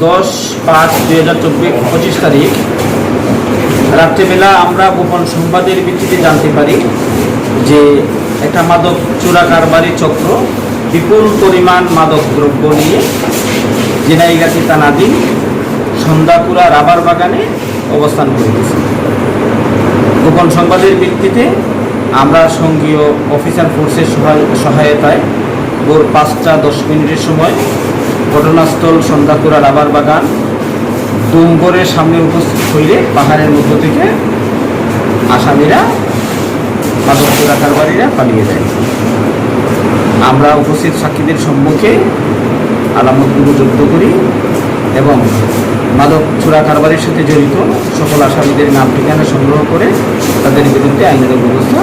দশ পাঁচ দুই হাজার চব্বিশ পঁচিশ তারিখ। রাত্রেবেলা আমরা গোপন সংবাদের ভিত্তিতে জানতে পারি যে একটা মাদক চোরা কারবারি চক্র বিপুল পরিমাণ মাদক দ্রব্য নিয়ে জেনাইগাতি তানাদিন সন্ধ্যাপুরা রাবার বাগানে অবস্থান করিতেছে গোপন সংবাদের ভিত্তিতে আমরা সঙ্গীয় অফিসার ফোর্সের সহায়- সহায়তায় ভোর পাঁচটা দশ মিনিটের সময় ঘটনাস্থল সন্ধ্যাপুরা রাবার বাগান। ডুম্বরের সামনে উপস্থিত হইলে পাহাড়ের মধ্য থেকে আসামিরা মাদক চোরা কারবারিরা পালিয়ে যায়। আমরা উপস্থিত সাক্ষীদের সম্মুখে আলামতগুলো যুক্ত করি এবং মাদক চোরা কারবারের সাথে জড়িত সকল আসামিদের নাম ঠিকানা সংগ্রহ করে তাদের বিরুদ্ধে আইনের ব্যবস্থা